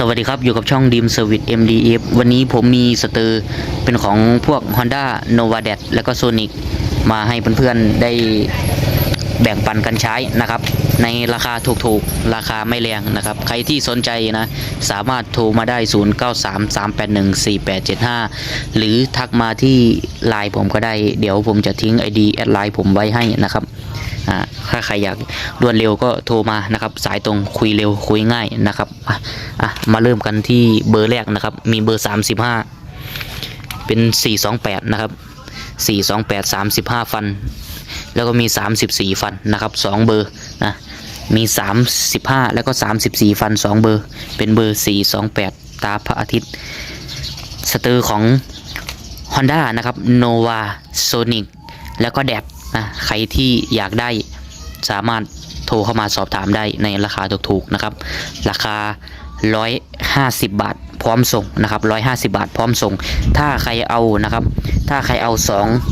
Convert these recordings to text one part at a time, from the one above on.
สวัสดีครับ อยู่กับช่องดีมเซอร์วิส MDF วันนี้ผมมีสเตอร์เป็นของพวก Honda Nova d a d แล้วก็ Sonic มาให้เพื่อนๆได้แบ่งปันกันใช้นะครับ ในราคาถูกๆ ราคาไม่แรงนะครับ ใครที่สนใจนะ สามารถโทรมาได้ 0933814875 หรือทักมาที่ไลน์ผมก็ได้ เดี๋ยวผมจะทิ้ง ID แอดไลน์ผมไว้ให้นะครับ ถ้าใครอยากรวดเร็วก็โทรมานะครับ สายตรงคุยเร็วคุยง่ายนะครับอะมาเริ่มกันที่เบอร์แรกนะครับ มีเบอร์ 35 เป็น 428 นะครับ 428 35 ฟัน แล้วก็มี 34 ฟันนะครับ 2 เบอร์นะมี 35 แล้วก็ 34 ฟัน 2 เบอร์ เป็นเบอร์ 428 ตาพระอาทิตย์ สเตอร์ของ Honda นะครับ Nova Sonic แล้วก็แดด นะใครที่อยากได้สามารถโทรเข้ามาสอบถามได้ในราคาถูกๆนะครับ ราคา 150 บาทพร้อมส่งนะครับ 150 บาทพร้อมส่ง ถ้าใครเอานะครับ ถ้าใครเอา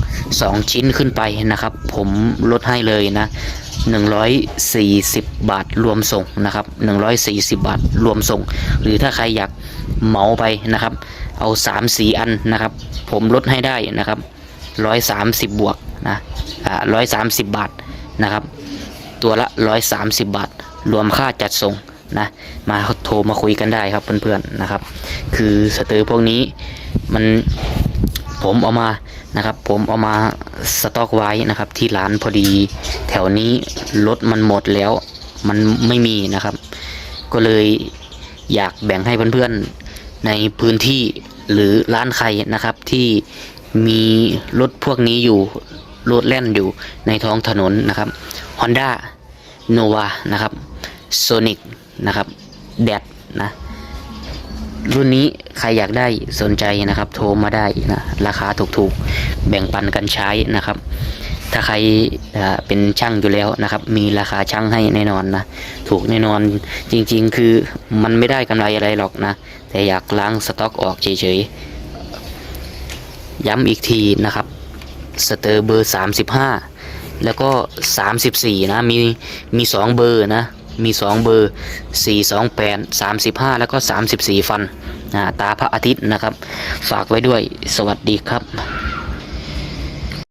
2 2 ชิ้นขึ้นไปนะครับ ผมลดให้เลยนะ 140 บาทรวมส่งนะครับ 140 บาทรวมส่ง หรือถ้าใครอยากเหมาไปนะครับ เอา3 4อันนะครับ ผมลดให้ได้นะครับ 130 บวกนะ อ่า130บาทนะครับ ตัวละ130บาท รวมค่าจัดส่งนะมาโทรมาคุยกันได้ครับเพื่อนๆนะครับ คือสเตอร์พวกนี้มันผมเอามานะครับผมเอามาสต็อกไว้นะครับ ที่ร้านพอดี แถวนี้รถมันหมดแล้ว มันไม่มีนะครับ ก็เลยอยากแบ่งให้เพื่อนๆในพื้นที่หรือร้านใครนะครับที่มีรถพวกนี้อยู่ รถแล่นอยู่ในท้องถนนนะครับ Honda Nova นะครับ Sonic นะครับแดดนะรุ่นนี้ใครอยากได้สนใจนะครับ โทรมาได้นะราคาถูกๆ แบ่งปันกันใช้นะครับ ถ้าใครเป็นช่างอยู่แล้วนะครับ มีราคาช่างให้แน่นอนนะถูกแน่นอนจริงๆ คือมันไม่ได้กำไรอะไรหรอกนะ แต่อยากล้างสต็อกออกเฉยๆ ย้ำอีกทีนะครับ สเตอร์เบอร์35แล้วก็34นะมีมี2เบอร์นะมี2เบอร์428 35แล้วก็34ฟันอ่าตาพระอาทิตย์นะครับ ฝากไว้ด้วยสวัสดีครับ